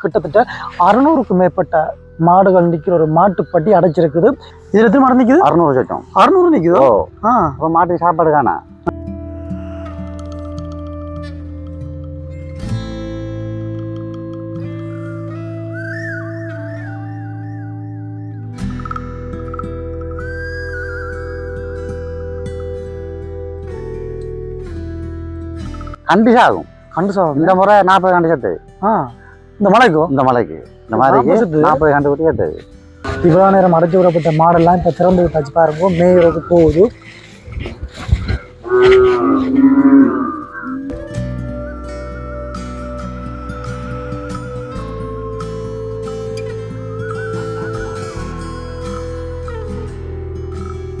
கிட்டத்தட்ட அறுநூறுக்கும் மேற்பட்ட மாடுகள் நிற்கிற ஒரு மாட்டுப்பட்டி அடைச்சிருக்குது. இதுல எத்தனை மாடு நிக்குது? அறுநூறு சட்டம் அறுநூறு நிக்குதோ? ஓ. ஆ. மாட்டுக்கு சாப்பாடு காணா கண்டி சாகும். கண்டு இந்த முறை நாற்பது கண்டு சத்து. ஆ. இந்த மலைக்கோ? இந்த மலைக்கு. இந்த மாதிரிக்கு நாற்பது கண்டு குட்டி சத்து இவ்வளோ நேரம் அடைச்சி விடப்பட்ட மாடெல்லாம் இப்போ திறந்து விட்டாச்சு பாருங்க. மேய்றது போகுது.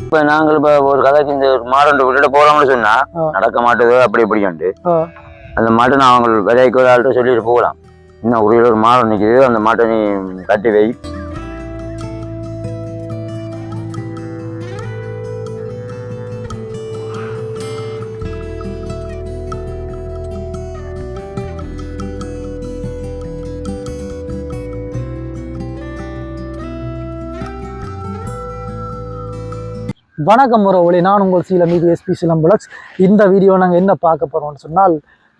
இப்ப நாங்கள் இப்ப ஒரு கதைக்கு இந்த ஒரு மாடு விட்டுட்டு போறோம்னு சொன்னா ஆ. நடக்க மாட்டுது அப்படி இப்படின்ட்டு. அந்த மாட்டை நான் அவங்க விதைக்கு ஒரு ஆள்கிட்ட சொல்லிட்டு போகலாம். இன்னும் ஒரு ஒரு மாடு நிக்குது அந்த மாட்டை நீ கட்டி வை. வணக்கம் உறவுகளே நான் உங்கள் சீலம் இது எஸ்பி சிலம்புலக்ஸ் இந்த வீடியோ நாங்கள் என்ன பார்க்க போகிறோம்னு சொன்னால்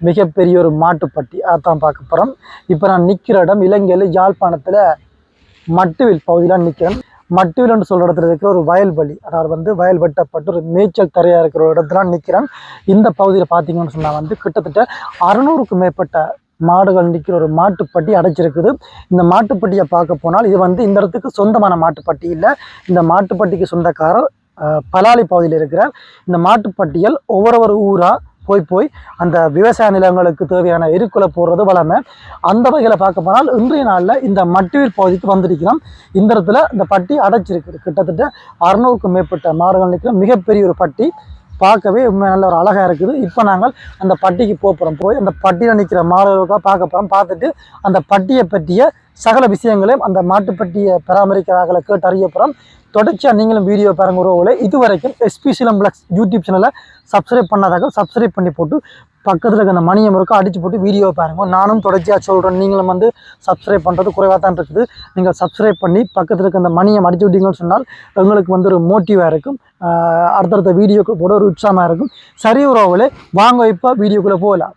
மிகப்பெரிய ஒரு மாட்டுப்பட்டி. அதான் பார்க்க போகிறோம் இப்போ நான் நிற்கிற இடம் இலங்கையில் யாழ்ப்பாணத்தில் மட்டுவில் பகுதியில் நிற்கிறேன் மட்டுவில்னு சொல்கிற இடத்துல இருக்கிற ஒரு வயல்வெளி அதாவது வந்து வயல் வெட்டப்பட்டு ஒரு மேய்ச்சல் தரையாக இருக்கிற ஒரு இடத்துல நிற்கிறேன் இந்த பகுதியில் பார்த்தீங்கன்னு சொன்னால் வந்து கிட்டத்தட்ட அறநூறுக்கும் மேற்பட்ட மாடுகள் நிற்கிற ஒரு மாட்டுப்பட்டி அடைச்சிருக்குது இந்த மாட்டுப்பட்டியை பார்க்க போனால் இது வந்து இந்த இடத்துக்கு சொந்தமான மாட்டுப்பட்டி இல்லை. இந்த மாட்டுப்பட்டிக்கு சொந்தக்காரர் பலாலி பகுதியில் இருக்கிற இந்த மாட்டுப்பட்டியல் ஒவ்வொரு ஒரு ஊராக போய் போய் அந்த விவசாய நிலங்களுக்கு தேவையான எருக்குலை போடுறது வளமை. அந்த வகையில் பார்க்க போனால் இன்றைய நாளில் இந்த மட்டுவீர் பகுதிக்கு வந்திருக்கிறோம். இந்த இடத்துல இந்த பட்டி அடைச்சிருக்குது கிட்டத்தட்ட அறுநூறுக்கும் மேற்பட்ட மாடுகள் நிற்கிற மிகப்பெரிய ஒரு பட்டி. பார்க்கவே நல்ல ஒரு அழகாக இருக்குது. இப்போ நாங்கள் அந்த பட்டிக்கு போகிறோம் போய் அந்த பட்டியில் நிற்கிற மாடுகளுக்காக பார்க்க போகிறோம் பார்த்துட்டு அந்த பட்டியை பற்றிய சகல விஷயங்களையும் அந்த மாட்டுப்பட்டியை பராமரிக்கிறார்களை கேட்டு அறியப்புறம் தொடர்ச்சியாக நீங்களும் வீடியோ பாருங்க உறவுகளை இது வரைக்கும் எஸ்பி சிலம் பிளக்ஸ் யூடியூப் சேனலை சப்ஸ்கிரைப் பண்ணாதாக சப்ஸ்கிரைப் பண்ணி போட்டு பக்கத்தில் இருக்க அந்த மணியம் இருக்கும் அடித்து போட்டு வீடியோ பாருங்க. நானும் தொடர்ச்சியாக சொல்கிறேன் நீங்களும் வந்து சப்ஸ்கிரைப் பண்ணுறது குறைவாக தான் இருக்குது. நீங்கள் சப்ஸ்கிரைப் பண்ணி பக்கத்தில் இருக்க அந்த மணியம் அடித்து விட்டீங்கன்னு சொன்னால் உங்களுக்கு வந்து ஒரு மோட்டிவாக இருக்கும். அடுத்தடுத்த வீடியோக்கு போட ஒரு உற்சாகமாக இருக்கும். சரி உறவுகளே வாங்க இப்போ வீடியோக்குள்ளே போகலாம்.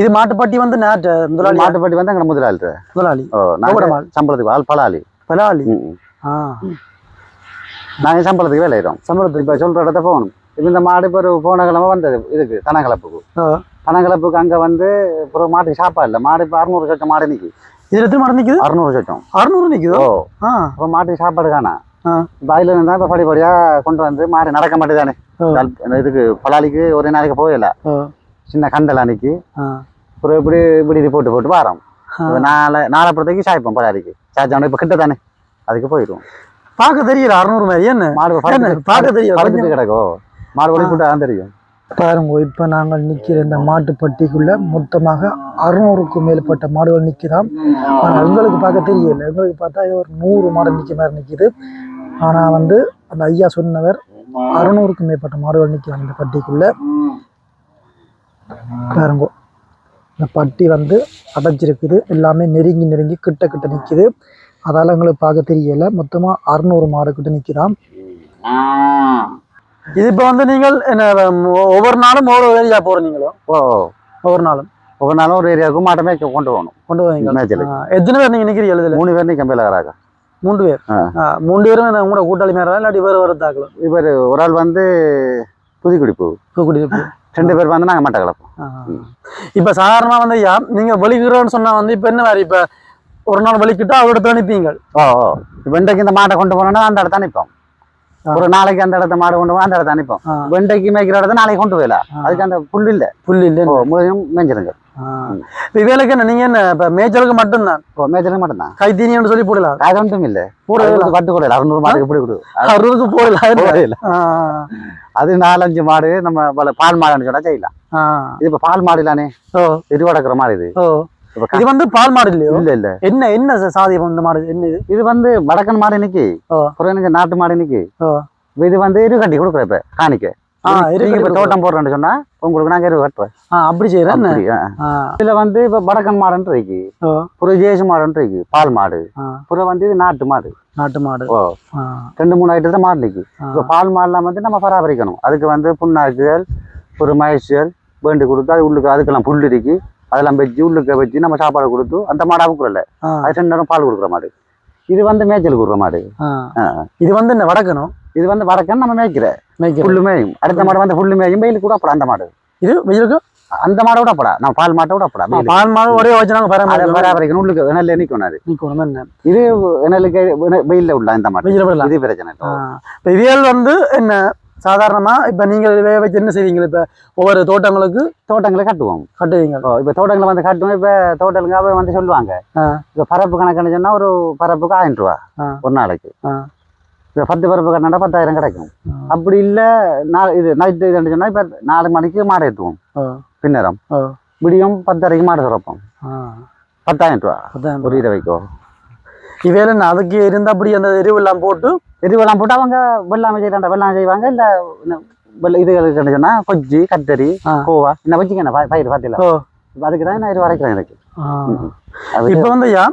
இது மாட்டுப்பட்டி வந்து முதலாளி. மாட்டுப்பட்டி வந்து எங்க முதலாளி முதலாளி. ஓ நாங்கள்? சம்பளத்துக்கு ஆள் பலாளி. பலாளி. ஆ. நாங்கள் சம்பளத்துக்கு வேலையிடும் சம்பளத்துக்கு. இப்போ சொல்ற இடத்த போகணும். இப்போ இந்த மாடு இப்போ ஒரு போன கிழமை வந்தது இதுக்கு தனக்கலப்புக்கு ஆ. தனக்கலப்புக்கு அங்கே வந்து ஒரு மாட்டுக்கு சாப்பாடு இல்லை. மாடு இப்போ அறுநூறு சட்டம் மாடு நிற்கி இது எத்தனை மாடு நிக்குது? அறுநூறு சட்டம் அறுநூறு நிக்குதோ? ஓ. ஆ. இப்போ மாட்டுக்கு சாப்பாடு காணா. இப்போ அதில் இருந்தால் இப்போ படிப்படியாக கொண்டு வந்து மாடு நடக்க மாட்டேதானே. இதுக்கு பலாலிக்கு ஒரு நாளைக்கு போகல. சின்ன கண்டல் அன்னைக்கு அப்புறம் இப்படி இப்படி போட்டு போட்டு வாரோம். நாளை நாளைப்படத்துக்கு சாய்ப்போம் பலாலிக்கு சாய்ச்சோம் இப்போ கிட்ட தானே. அதுக்கு போயிடுவோம். பார்க்க தெரியல அறுநூறு மாதிரி. என்ன? மாடு பார்க்க தெரியல கொஞ்சம். கிடக்கும் மாடு வழி போட்டு தான் தெரியும். பாருங்க இப்போ நாங்கள் நிற்கிற இந்த மாட்டுப்பட்டிக்குள்ள மொத்தமாக அறுநூறுக்கும் மேற்பட்ட மாடுகள் நிற்கிறான் ஆனால் எங்களுக்கு பார்க்க தெரியல எங்களுக்கு பார்த்தா ஒரு நூறு மாடு நிற்க மாதிரி நிற்கிது ஆனால் வந்து அந்த ஐயா சொன்னவர் அறுநூறுக்கும் மேற்பட்ட மாடுகள் நிற்கிறாங்க இந்த பட்டிக்குள்ள. பாருங்க இந்த பட்டி வந்து அடைச்சிருக்குது எல்லாமே நெருங்கி நெருங்கி கிட்ட கிட்ட நிற்கிது அதால் எங்களுக்கு பார்க்க தெரியல. மொத்தமாக அறுநூறு மாடு கிட்ட நிற்கிறான் இது இப்போ வந்து நீங்கள் என்ன ஒவ்வொரு நாளும் ஒவ்வொரு ஏரியா போகிறீங்களோ ஓ. ஒவ்வொரு நாளும்? ஒவ்வொரு நாளும் ஒரு ஏரியாவுக்கு மாட்டை மேய்க்க கொண்டு போகணும். கொண்டு போவீங்க. எத்தனை பேர் நீங்கள் நிற்கிறீங்க எழுதுல மூணு பேர் நிற்கும் வேலைக்காராக மூன்று பேர்? மூன்று பேரும் என்ன உங்களோட கூட்டாளி மேலே இல்லாட்டி வேறு வேறு தாக்கலாம் இவர் ஒரு ஆள் வந்து புதுக்குடிப்பு தூக்குடி ரெண்டு பேர் வந்து நாங்கள் மட்டை கலப்போம் இப்போ சாதாரணமாக வந்து ஐயா நீங்கள் வெளிக்கிறோன்னு சொன்னால் வந்து இப்போ என்ன மாதிரி இப்போ ஒரு நாள் வலிக்கிட்டா இடத்துல நிப்பீங்க. ஓ இப்போ இன்றைக்கு இந்த மாட்டை கொண்டு போனோம்னா அந்த இடத்த நிற்போம். ஒரு நாளைக்கு அந்த இடத்த மாடு கொண்டு போனா அந்த இடத்த ஆ. வெண்டைக்கு மேய்க்கிற இடத்த நாளைக்கு கொண்டு போயிடலாம். அதுக்கு அந்த புல் இல்ல. புல்லு இல்ல. மேய்ஞ்சிருங்க. இப்ப இவேலுக்கு என்ன நீங்க என்ன இப்ப மேய்ச்சலுக்கு மட்டும்தான்? ஓ மேய்ச்சலுக்கு மட்டும்தான். கைத்தீனின்னு சொல்லி போடலாம். அது ஒன்றும் இல்ல. போட பட்டு கூட அறுநூறு மாட்டுக்கு இப்படி கொடு? அறுபதுக்கு போடலாம். அது நாலஞ்சு மாடு நம்ம பல பால் மாடுன்னு சொன்னா செய்யலாம். இது இப்ப பால் மாடு இல்லானே? ஓ. திருவடக்கிற மாடு இது. ஓ. இப்ப இது வந்து பால் மாடு இல்லையோ? இல்ல இல்ல. என்ன என்ன சாதி இந்த மாடு? என்ன இது? இது வந்து வடக்கன் மாடு இன்னைக்கு. நாட்டு மாடு இன்னைக்கு. இது வந்து இரு கட்டி கொடுக்குற இப்ப காணிக்க. நீங்க இப்ப தோட்டம் போடுறேன்னு சொன்னா உங்களுக்கு நாங்க இரு கட்டுவேன் ஆ அப்படி செய்யறேன். இதுல வந்து இப்ப வடக்கன் மாடுன்னு இருக்கு. ஒரு ஜேசு மாடுன்னு இருக்கு பால் மாடு. அப்புறம் வந்து இது நாட்டு மாடு. நாட்டு மாடு. ஓ. ரெண்டு மூணு ஐட்டத்துல மாடு இருக்கு ஆ. இப்போ பால் மாடுலாம் வந்து நம்ம பராமரிக்கணும். அதுக்கு வந்து புண்ணாக்குகள் ஒரு மயசுகள் வேண்டி கொடுத்து அது உள்ளுக்கு அதுக்கெல்லாம் புல் இருக்கு. அதெல்லாம் வச்சு உள்ளுக்க வச்சு நம்ம சாப்பாடு கொடுத்து அந்த மாடு அவுக்குறல அது ரெண்டு நேரம் பால் கொடுக்குற மாடு. இது வந்து மேய்ச்சல் கொடுக்குற மாடு. இது வந்து என்ன வடக்கணும் இது வந்து வடக்கன் நம்ம மேய்க்கிற. மேய்க்கிறது புல்லு மேயும். அடுத்த மாடு வந்து புல்லு மேயும். வெயில் கூட அப்படா அந்த மாடு. இது வெயிலுக்கு? அந்த மாடை விட அப்படா. நம்ம பால் மாட்டை விட அப்படா. ஆ, பால் மாடு ஒரே வச்சு நாங்க அதை பராமரிக்கணும். உள்ளுக்கு நெல்ல நிற்கணும் அது இது நெல்லுக்கு வெயில்ல உள்ள இந்த மாடு. இது பிரச்சனை. இப்ப இவியல் வந்து என்ன சாதாரணமா இப்ப நீங்க இதை வச்சு என்ன செய்வீங்க? இப்ப ஒவ்வொரு தோட்டங்களுக்கு தோட்டங்களை கட்டுவோம். கட்டுவீங்க. இப்போ தோட்டங்களை வந்து கட்டுவோம். இப்போ அவ வந்து சொல்லுவாங்க. இப்போ பரப்பு கணக்குன்னு சொன்னா ஒரு பரப்புக்கு ஆயிரம் ரூபா. ஒரு நாளைக்கு. இப்போ பத்து பரப்பு கட்டினா பத்தாயிரம் கிடைக்கும். அப்படி இல்லை நான் இது நைட்டு இதுன்னு சொன்னா இப்போ நாலு மணிக்கு மாடு ஏற்றுவோம் பின்னரம். விடியும் பத்தரைக்கு மாடு சுரப்போம். பத்தாயிரம் ரூபா. ஒரு இரவைக்கோ இவையில அதுக்கு இருந்து அப்படி அந்த எரிவெல்லாம் போட்டு எரிவெல்லாம் போட்டு அவங்க வெள்ளாமை செய்யறாங்க வெள்ளாமை செய்வாங்க இல்லை இதுகளுக்கு சொன்னா கொஜ்ஜி கத்தரி. கோவா என்ன வச்சுக்கணும் பயிர் பார்த்தீங்களா அதுக்கு தான் நான் இது வரைக்கிறேன் எனக்கு. இப்ப வந்து ஐயா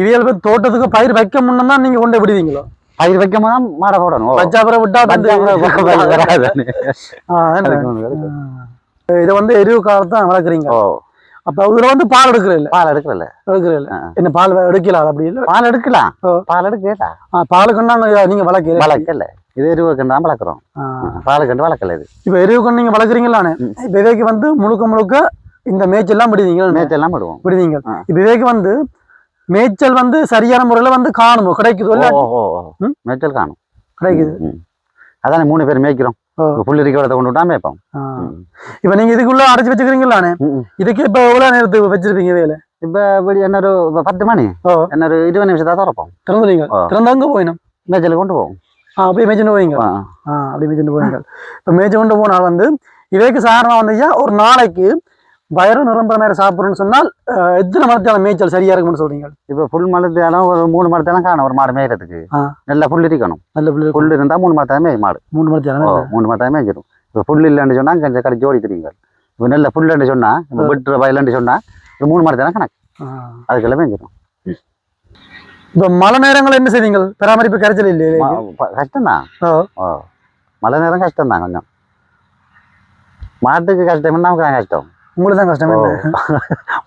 இவியல் தோட்டத்துக்கு பயிர் வைக்க முன்ன நீங்க கொண்டு விடுவீங்களோ? பயிர் வைக்கும் போது தான் மாடை போடணும். அப்புறம் விட்டா வராது. ஆ. இதை வந்து எரிவு காலத்தை தான் வளர்க்குறீங்க அப்ப இதுல வந்து பால் எடுக்கிற இல்ல. பால் எடுக்கல எடுக்கிற இல்ல. ஆ. என்ன பால் எடுக்கலாம் அப்படி இல்ல? பால் எடுக்கலாம். பால் எடுக்கல பாலுக்குன்னா நீங்க வளர்க்கல வளர்க்கல. இது எருவுக்கு தான் வளர்க்குறோம். பால் கண்டு வளர்க்கல இது. இப்ப எரிவுக்கு நீங்க வளர்க்குறீங்களானே ம். இப்ப இவைக்கு வந்து முழுக்க முழுக்க இந்த மேய்ச்சல் எல்லாம் விடுவீங்க மேய்ச்சல்லாம் விடுவோம். விடுவீங்க. இப்ப இவைக்கு வந்து மேய்ச்சல் வந்து சரியான முறையில வந்து காணுமோ? கிடைக்குதோ இல்ல? மேய்ச்சல் காணும். கிடைக்குது. அதானே மூணு பேர் மேய்க்கிறோம். புல் இருக்க இடத்த கொண்டு விட்டா மேய்ப்போம் ஆ. ம். இப்ப நீங்க இதுக்குள்ள அடைச்சு வச்சுக்கிறீங்களானே. இதுக்கு இப்ப எவ்வளவு நேரத்துக்கு வச்சிருப்பீங்க வேலை இப்ப இப்படி என்ன ஒரு பத்து மணி. என்ன ஒரு இருபது நிமிஷத்தை திறப்போம் திறந்துறீங்க. திறந்து அங்க போயிடும் மேய்ச்சலுக்கு கொண்டு போவோம் ஆ அப்படியே மேய்ச்சிட்டு போவீங்க ஆ. ஆ அப்படி மேய்ச்சிட்டு போவீங்க இப்ப மேய்ச்சி கொண்டு போனால் வந்து இவைக்கு சாரணம் வந்து ஒரு நாளைக்கு வயிறு நிரம்புற மாதிரி சாப்பிடணும்னு சொன்னால் எத்தனை மரத்தான மேய்ச்சல் சரியா இருக்கும்னு சொல்றீங்க? இப்ப புல் மலத்தாலும் ஒரு மூணு மரத்தாலும் காணும் ஒரு மாடு மேய்க்கிறதுக்கு ஆ. நல்லா புல் இருக்கணும் நல்ல பிள்ளை புல் இருந்தா மூணு மரத்தாலும் மேய் மாடு. மூணு மரத்தான ஓ மூணு மரத்தாலும் மேய்ச்சிடும் இப்ப புல் இல்லைன்னு சொன்னா கொஞ்சம் கடை ஜோடி தெரியுங்க இப்ப நல்ல புல்லுன்னு சொன்னா இப்ப வெட்டுற வயலுன்னு சொன்னா இப்ப மூணு மரத்தாலும் கணக்கு. அதுக்கெல்லாம் மேய்ச்சிடும் இப்ப மழை நேரங்கள் என்ன செய்வீங்க பராமரிப்பு கரைச்சல் இல்லையே கஷ்டம்தான். ஓ. ஓ. மழை நேரம் கஷ்டம்தான் கொஞ்சம். மாட்டுக்கு கஷ்டம் நமக்கு தான் கஷ்டம். உங்களுக்கு தான் கஷ்டம்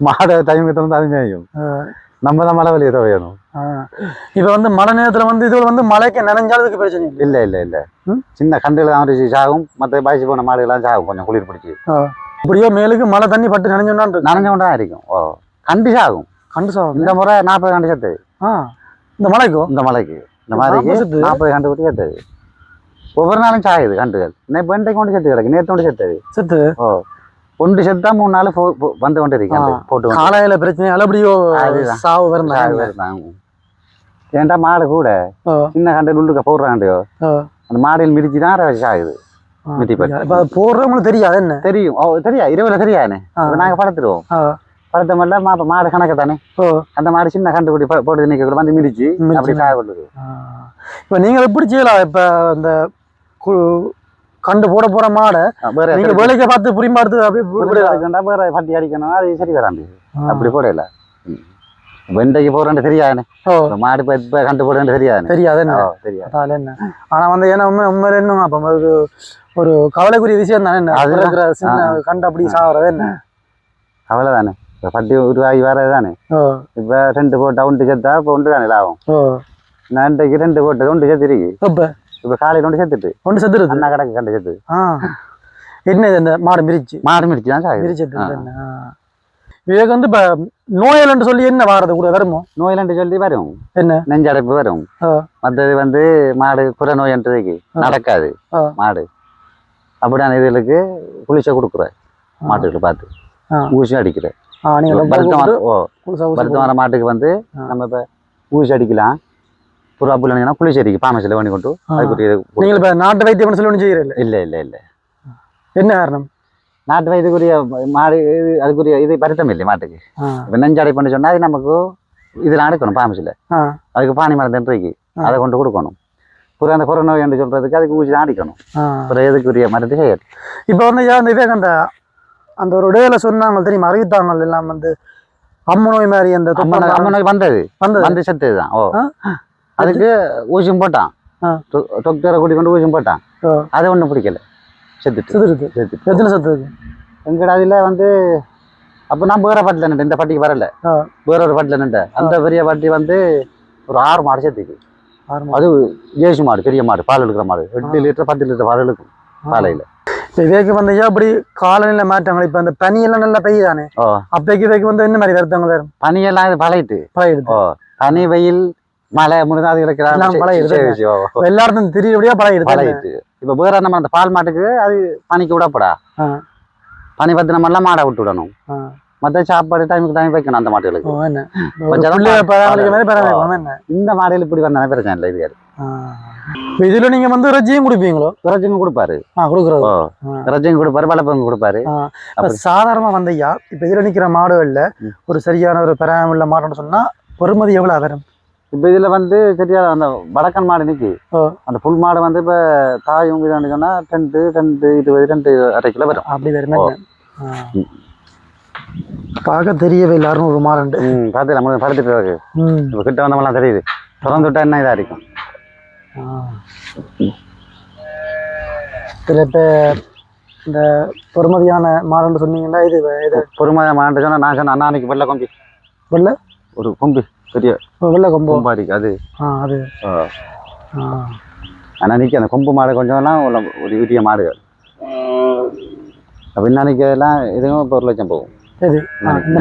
மாடை டைம் திறந்து அது நம்ம தான் மழை வெளியே துவையணும் இப்ப வந்து மழை நேரத்துல வந்து இதுல வந்து மழைக்கு நனைஞ்சாலும் இதுக்கு பிரச்சனை இல்லை. இல்ல இல்ல? சின்ன கண்டுல தான் ஒரு சாகும். மற்ற பாய்ச்சி போன மாடுகள்லாம் சாகும். கொஞ்சம் குளிர் பிடிச்சி. இப்படியோ மேலுக்கு மழை தண்ணி பட்டு நனைஞ்சோன்னா நனைஞ்ச கொண்டு தான் இருக்கும் ஓ. கண்டு சாகும். கண்டு சாகும். இந்த முறை நாற்பது கண்டு செத்து. ஆ. இந்த மழைக்கோ? இந்த மலைக்கு இந்த மாதிரிக்கு செத்து? நாற்பது கண்டு குட்டி செத்தது ஒவ்வொரு நாளும் சாகுது கண்டுகள். இன்னைக்கு பெண்டை கொண்டு செத்து கிடக்கு நேற்று கொண்டு செத்தது. செத்து? ஓ. ஒன்று செத்தா மூணு நாள் வந்து கொண்டு இருக்கு அந்த ஆ. போட்டு கொண்டு. காலையில பிரச்சனை அப்படியோ. சாவு வருதான். ஏன்டா மாடு கூட. சின்ன கண்டு உள்ளுக்க போடுறாண்டியோ. அந்த மாடியில் மிதிச்சு தான் அது போடுறவங்களுக்கு தெரியாது என்ன தெரியும் ஓ தெரியா இரவுல. இப்ப நாங்க படுத்துருவோம். படுத்த மாதிரில மா மாடு கணக்கு தானே. அந்த மாடு சின்ன கண்டு குட்டி போ- போட்டு கூட வந்து மிதிச்சு. அப்படி சாக ஆ. இப்ப நீங்க எப்படி செய்யலாம் இப்ப இந்த கண்டு போட போற மாடை நீங்க வேலைக்கு பார்த்து அப்படியே இப்படி விடலாம். அடிக்கண்டா வேற பட்டி அடிக்கணும் அது சரி வராது. அப்படி போடல. வெண்டைக்கு ஓ. இப்ப மாடு இப்ப கண்டு தெரியாதுண்ணே தெரியாது. தெரியாது அதால என்ன? ஆனா வந்து ஏன்னா உண்மை உண்மையில என்ன அப்ப ஒரு ஒரு கவலைக்குரிய விஷயம் தானே என்ன. பிறக்கிற சின்ன கண்டு அப்படி சாகுறது என்ன? அவ்வளவுதானே இப்ப பட்டி உருவாகி வரதானே ஓ. இப்ப ரெண்டு போட்டா ஒன்று செத்தா இப்ப ஒன்று தானே லாபம். நான் ரெண்டு போட்டது ஒன்று இப்ப இப்ப காலையில ஒன்று செத்துட்டு. ஒன்று செத்துருது அண்ணா கடைக்கு கண்டு செத்து. ஆ. என்ன இந்த மாடு மிரிச்சு மாடு மிடிச்சு தான் ஆ. விவேக் வந்து இப்ப நோயல்னு சொல்லி என்ன வாரது கூட வருமோ? நோயிலண்டு சொல்லி வரும். என்ன? நெஞ்சடைப்பு வரும். மற்றது வந்து மாடு புற நோயன்றதுக்கு நடக்காது. மாடு. அப்படியான இதுகளுக்கு குளிச்ச கொடுக்குற மாட்டுக்கு பார்த்து. ஊசி அடிக்கிற வருத்தம் வர- மாட்டுக்கு வந்து. நம்ம இப்ப ஊசி அடிக்கலாம். புறா புள்ளனா குளிச்சு அடிக்கும் பாமசில பண்ணி கொண்டு. அதுக்குரிய. நீங்கள் இப்ப நாட்டு வைத்தியம் சொல்லி ஒன்றும் செய்யறதில்ல இல்ல இல்ல இல்ல. என்ன காரணம்? நாட்டு வயதுக்குரிய மாடு இது அதுக்குரிய இது வருத்தம் இல்லை மாட்டுக்கு. இப்போ நெஞ்சடை பண்ணி சொன்னா அது நமக்கு இதெல்லாம் அடைக்கணும் பாமசில அதுக்கு பானி மருந்து இருக்கு ஆ. அதை கொண்டு கொடுக்கணும். புற அந்த நோய் என்று சொல்றதுக்கு அதுக்கு ஊசி அடிக்கணும். அப்புறம் எதுக்குரிய மருந்து செய்யணும் இப்போ வந்து அந்த விவேக் அந்த ஒரு இடையில சொன்னாங்க தெரியுமா? அறிவித்தாங்க எல்லாம் வந்து அம்ம நோய் மாதிரி அந்த அம்மன் தொப்பை அம்மன் நோய் வந்தது. வந்தது. வந்து செத்தது தான். ஓ? அதுக்கு ஊசியும் போட்டான். டாக்டரை கூட்டி கொண்டு ஊசியும் போட்டான். அது ஒன்றும் பிடிக்கல. செத்துட்டு. செத்துட்டு. எத்தனை செத்துருக்கு? எங்கட அதில் வந்து அப்போ நான் வேற பாட்டில் நின்று இந்த பாட்டிக்கு வரல. வேற ஒரு பாட்டில் நின்றேன். அந்த பெரிய பாட்டி வந்து ஒரு ஆறு மாடு மாதம் அது ஜேசி மாடு பெரிய மாடு பால் எடுக்கிற மாடு. எட்டு லிட்டர் பத்து லிட்டர் பால் எடுக்கும் காலையில் இப்போ விவேக்கு வந்து அப்படி காலநிலை மாற்றங்கள்? இப்போ அந்த பனியெல்லாம் நல்லா பெய்யுதானே? ஓ. அப்பைக்கு விவேக்கு வந்து என்ன மாதிரி வருத்தங்கள் வரும்? பனியெல்லாம் இது பழகிட்டு பழகிடுது பனி வெயில் மழை முடிஞ்சா அது எல்லாம் பழகிடுது. இருக்கிற இப்ப எல்லாருக்கும் தெரியும்படியா பழகிடுது பழகிட்டு இப்போ வேற நம்ம அந்த பால் மாட்டுக்கு அது பனிக்கு விடப்படா. பனி பத்து நம்ம எல்லாம் மாடை விட்டு விடணும். மற்ற சாப்பாடு டைமுக்கு டைம் வைக்கணும் அந்த என்ன இந்த மாடுகள் இப்படி வந்தானே பிரச்சனை இல்லை இது இதுல நீங்க வந்து ரஜியும் குடிப்பீங்களோ ரஜினி கொடுப்பாரு ஆ. ரஜினி கொடுப்பாரு வளப்பங்க கொடுப்பாரு. சாதாரணமா வந்தையா இப்ப இதுல நிக்கிற மாடுகள்ல. ஒரு சரியான ஒரு பராமரில மாடுன்னு சொன்னா பெறுமதி எவ்வளவு வரும் இப்போ இதுல வந்து சரியா அந்த வடக்கன் மாடு ஓ. அந்த புல் மாடு வந்து இப்போ தாய் உங்க சொன்னா ரெண்டு ரெண்டு இருபது ரெண்டு அரை கிலோ வரும். அப்படி வரும். பார்க்க தெரியவே இல்லை அறுநூறு மாடுண்டு. ம் பார்த்து நம்ம படுத்துட்டு இருக்கு இப்போ கிட்ட வந்தவங்களாம் தெரியுது. திறந்து விட்டா என்ன இதாக இருக்கும். இதுல இப்ப இந்த பெறுமதியான மாடுன்னு சொன்னீங்கன்னா இது இது. பொறுமையா மாட்டு சொன்னா நான் சொன்னேன் அண்ணா அன்னைக்கு வெள்ளை கொம்பி. வெள்ளை? ஒரு கொம்பி. பெரிய வெள்ளை கொம்பு. கொம்பாடிக்கு அது. ஆ அது. ஆனால் நிற்க அந்த கொம்பு மாடு கொஞ்சம்லாம் ஒரு வீட்டிய மாடுகள் அப்போ இன்னைக்கு எல்லாம் இதுவும் இப்போ ஒரு லட்சம் போகும். சரி இந்த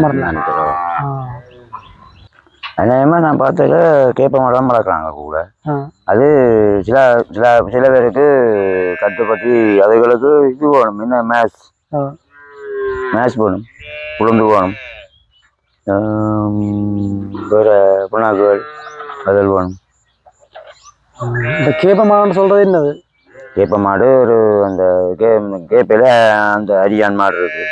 ஓ. ஆ. அநேகமாக நான் பார்த்ததுல கேப்ப மரம் வளர்க்குறாங்க கூட. அது சில சில சில பேருக்கு கட்டுப்பட்டி அதுகளுக்கு இது வேணும். என்ன மேட்ச். மேட்ச் வேணும். உளுந்து வேணும். ஆம், வேற புண்ணாக்குகள் அதில் வேணும். இந்த கேப்பமான்னு சொல்றது என்னது? கேப்ப மாடு ஒரு அந்த கே கேப்பையில் அந்த அரியான் மாடு இருக்கு.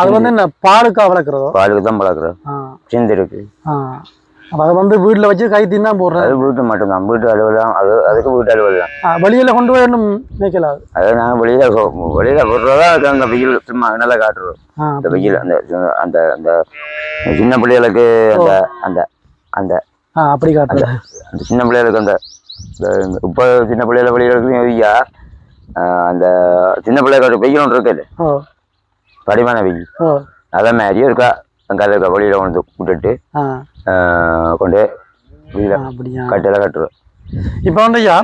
அது வந்து என்ன பாலுக்கா வளர்க்குறதோ? பாலுக்கு தான் வளர்க்குறோம். சிந்து இருக்கு. அதை வந்து வீட்டில் வச்சு கை தின்னா போடுறது அது வீட்டு மட்டும்தான். வீட்டு அலுவல் தான் அது அதுக்கு வீட்டு அலுவல் தான் வெளியில கொண்டு போய் ஒன்றும் மேய்க்கலாது. அதை நாங்கள் வெளியில் வெளியில் விடுறதா அது அந்த வெயில் சும்மா நல்லா காட்டுறோம் அந்த வெயில் அந்த அந்த அந்த சின்ன பிள்ளைகளுக்கு அந்த அந்த அந்த அப்படி காட்டுறது. அந்த சின்ன பிள்ளைகளுக்கு அந்த இப்போ சின்ன பிள்ளைகள வெளியில ஐயா அந்த சின்ன பிள்ளைகளுக்கு வெயில் ஒன்று இருக்குது. படிமான வெயில். அதை மாதிரியும் இருக்கா. அங்கே இருக்க வெளியில் கொண்டு விட்டுட்டு கொண்டு கட்டில கட்டுறோம் இப்போ வந்து ஐயா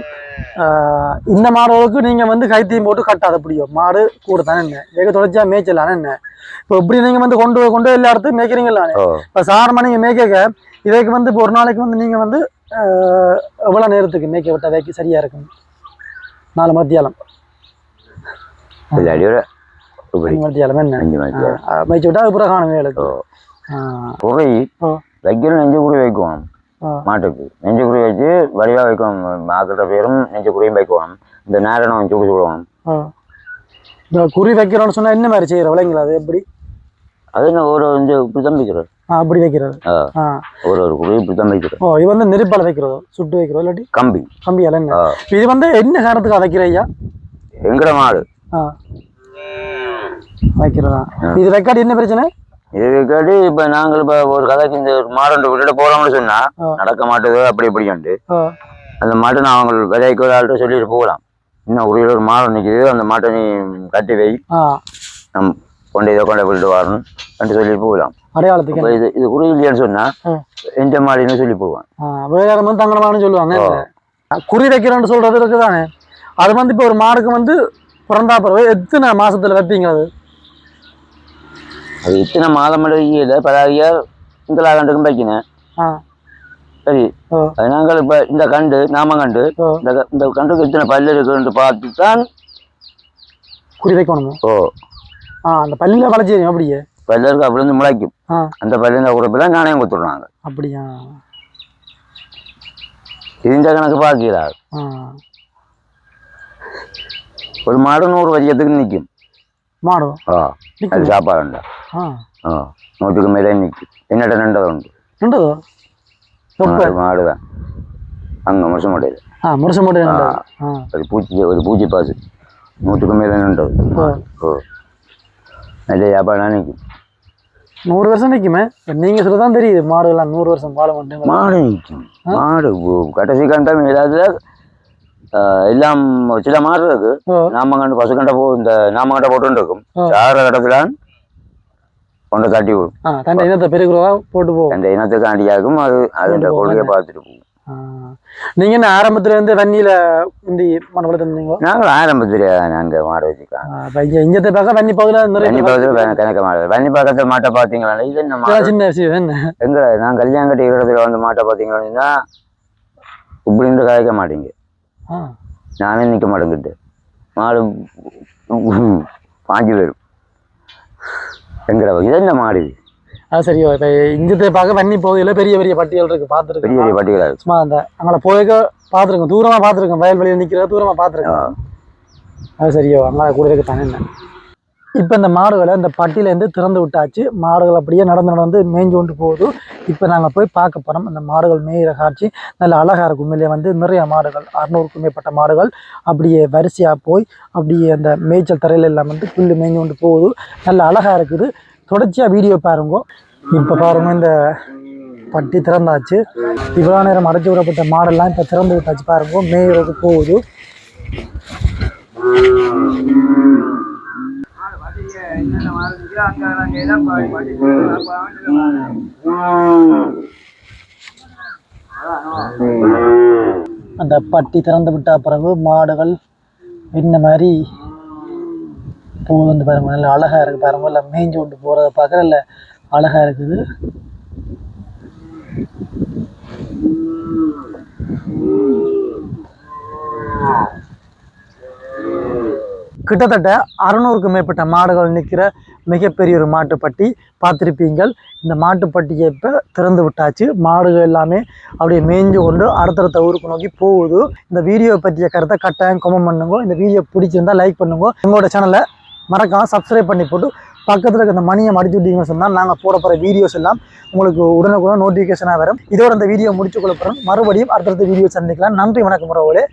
இந்த மாடுகளுக்கு நீங்க வந்து கைத்தையும் போட்டு கட்டாத முடியும் மாடு கூட தானே என்ன? வேக தொலைச்சா மேய்ச்சலானே என்ன? இப்போ இப்படி நீங்க வந்து கொண்டு போய் கொண்டு போய் எல்லா இடத்துக்கும் மேய்க்கிறீங்களானே ஓ. இப்போ சாரமாக நீங்கள் மேய்க்க இதுக்கு வந்து இப்போ ஒரு நாளைக்கு வந்து நீங்கள் வந்து எவ்வளோ நேரத்துக்கு மேய்க்க விட்டா வைக்க சரியா இருக்கும்? நாலு மத்தியாலம். மத்தியாலம் என்ன? மேய்ச்சி விட்டா அது காணும் வேலைக்கு. குறை ஓ. வைக்கணும் நெஞ்சு குடி வைக்கணும். மாட்டுக்கு. நெஞ்சு குடி வச்சு வடிவாக வைக்கணும். ஆக்கிற பேரும் நெஞ்சு குடியும் வைக்கணும். இந்த நேரம் சுடு சுடணும் ஆ. இந்த குறி வைக்கிறோன்னு சொன்னா என்ன மாதிரி செய்கிற விளைங்களா அது எப்படி? அது என்ன ஒரு இந்த இப்படி தான் வைக்கிறது. அப்படி வைக்கிறது. ஒரு ஒரு குடி இப்படி தான் வைக்கிறது. ஓ இது வந்து நெருப்பால் வைக்கிறதோ? சுட்டு வைக்கிறதோ இல்லாட்டி? கம்பி. என்ன? ஆ. இது வந்து என்ன காரணத்துக்கு வைக்கிற ஐயா? எங்கட மாடு. வைக்கிறதா? இது வைக்காட்டி என்ன பிரச்சனை? இது கேட்டு இப்போ நாங்கள் இப்போ ஒரு கதைக்கு இந்த மாடு விட்டுட்டு போகிறோம்னு சொன்னா. நடக்க மாட்டுது அப்படி இப்படின்ட்டு ஆ. அந்த மாட்டை நான் அவங்க விதைக்கு ஒரு ஆள்கிட்ட சொல்லிட்டு போகலாம். இன்னும் ஒரு ஒரு மாடு நிற்கிது அந்த மாட்டை நீ கட்டி வை. நம் கொண்டு இதை கொண்டு விட்டுட்டு வரணும் என்று சொல்லி போகலாம். அடையாளத்துக்கு இது இது குறி இல்லையான்னு சொன்னா. எந்த மாடின்னு சொல்லி போவான். வேற வந்து தங்கடமானு சொல்லுவாங்க. குறி வைக்கிறேன்னு சொல்றது இருக்குதானே? அது வந்து இப்போ ஒரு மாடுக்கு வந்து பிறந்தா பிறகு எத்தனை மாசத்துல வைப்பீங்க அது? அது இத்தனை மாதம் மழையில பலாவியார் இந்த கண்டுக்கும் வைக்கினேன் ஆ. சரி. நாங்கள் இப்போ இந்த கண்டு நாம கண்டு இந்த இந்த கண்டுக்கு இத்தனை பல்லு இருக்குன்னு பார்த்து தான் குறி வைக்கணுமோ? ஓ. ஆ அந்த பள்ளியில் வளைச்சிருங்க அப்படியே? பல்லு இருக்கு அப்படி இருந்து முளைக்கும். அந்த பல்லு இந்த உறுப்பில் நாணயம் கொடுத்துடுறாங்க. அப்படியா? இந்த கணக்கு பார்க்கிறார் ஆ. ஒரு மாடு நூறு வரியத்துக்கு நிற்கும் மாடு? ஆ. அது நிக்குமா? மாடு மாடு அங்கே முச மாட்டேது ஆ முரச மாடு ரெண்டது ஆ ஒரு பூச்சி ஒரு பூச்சி பாசு நூற்றுக்கு மேலே நின்றது ஓ ஓ நல்ல சாப்பாடு நிற்கும் நூறு வருஷம் நிற்குமே நீங்கள் சொல்ல தான் தெரியுது மாடுகள்லாம் நூறு வருஷம் வாழ மாட்டேங்க மாடு நிற்கும் மாடு கடைசி கண்டம் ஏதாவது எல்லாம் சில மாடு இருக்கு ஓ நாமங்கண்டு பசுக்கண்டை போ இந்த நாமக்கண்டை போட்டு இருக்கும் ஆ. சாகிற கடத்துல கொண்டு தட்டி விடும் தண்டை இனத்தை பெருக்கிறதா போட்டு போவோம் அந்த இனத்துக்கு ஆண்டியாகும் அது அது இந்த போகும், கொள்கையை பார்த்துட்டு போகும். நீங்க என்ன ஆரம்பத்துல இருந்து வன்னியில முந்தி மன வளர்த்துருந்தீங்களோ நாங்கள் ஆரம்பத்தில் நாங்கள் மாடு இங்க இங்கத்தை பார்க்க வன்னி பகுதியில் வன்னி பக்கத்தில் கணக்க மாடு. வன்னி பக்கத்தில் மாட்டை பார்த்தீங்களா இது என்ன சின்ன விஷயம் என்ன? எங்க? நான் கல்யாணம் கட்டி இடத்துல வந்து மாட்டை பார்த்தீங்கன்னா இப்படின்னு கதைக்க மாட்டீங்க. நானே நிற்க மாட்டேங்கிட்டு மாடு பாஞ்சு போயிடும் எங்கட இது என்ன மாடு அது சரி இப்போ இங்கத்தை பார்க்க வன்னி பகுதியில் பெரிய பெரிய பட்டியல் இருக்கு பெரிய பார்த்துருக்கேன் பெரிய பட்டியலாக இருக்கு. சும்மா அந்த அங்கே போய்க்க பார்த்துருக்கேன் தூரமாக பார்த்துருக்கேன் வயல்வெளியில் நிற்கிறத தூரமாக பார்த்துருக்கேன் அது சரியோ அங்கே கூட இருக்கு தானே என்ன? இப்போ இந்த மாடுகளை இந்த பட்டியிலேருந்து திறந்து விட்டாச்சு. மாடுகள் அப்படியே நடந்து நடந்து மேய்ஞ்சு கொண்டு போகுது. இப்போ நாங்கள் போய் பார்க்க போகிறோம் அந்த மாடுகள் மேயிற காட்சி. நல்ல அழகாக இருக்கும். உண்மையிலே வந்து நிறைய மாடுகள் அறுநூறுக்கும் மேற்பட்ட மாடுகள் அப்படியே வரிசையாக போய் அப்படியே அந்த மேய்ச்சல் தரையில் எல்லாம் வந்து புல்லு மேய்ஞ்சு கொண்டு போகுது. நல்ல அழகாக இருக்குது. தொடர்ச்சியாக வீடியோ பாருங்க. இப்போ பாருங்க இந்த பட்டி திறந்தாச்சு. இவ்வளோ நேரம் அடைச்சி விடப்பட்ட மாடெல்லாம் இப்போ திறந்து விட்டாச்சு பாருங்க. மேய்கிறதுக்கு போகுது. அந்த பட்டி திறந்து விட்ட பிறகு மாடுகள் இந்த மாதிரி போகுது பாருங்க நல்ல அழகா இருக்கு பாருங்க. எல்லாம் மேய்ஞ்சு கொண்டு போறத பார்க்க நல்ல அழகா இருக்குது. கிட்டத்தட்ட அறநூறுக்கு மேற்பட்ட மாடுகள் நிற்கிற மிகப்பெரிய ஒரு மாட்டுப்பட்டி பார்த்துருப்பீங்கள். இந்த மாட்டுப்பட்டியை இப்போ திறந்து விட்டாச்சு. மாடுகள் எல்லாமே அப்படியே மேய்ஞ்சு கொண்டு அடுத்தடுத்த ஊருக்கு நோக்கி போகுது. இந்த வீடியோ பற்றிய கருத்தை கட்டாயம் கமெண்ட் பண்ணுங்க. இந்த வீடியோ பிடிச்சிருந்தா லைக் பண்ணுங்க. எங்களோட சேனலை மறக்காமல் சப்ஸ்கிரைப் பண்ணி போட்டு பக்கத்தில் இருக்க இந்த மணியை மடிச்சு விட்டீங்கன்னு சொன்னால் நாங்கள் போட போகிற வீடியோஸ் எல்லாம் உங்களுக்கு உடனுக்குடன் நோட்டிஃபிகேஷனாக வரும். இதோட இந்த வீடியோ முடிச்சு கொள்ள மறுபடியும் அடுத்தடுத்த வீடியோ சந்திக்கலாம். நன்றி வணக்கம் உறவுகளே.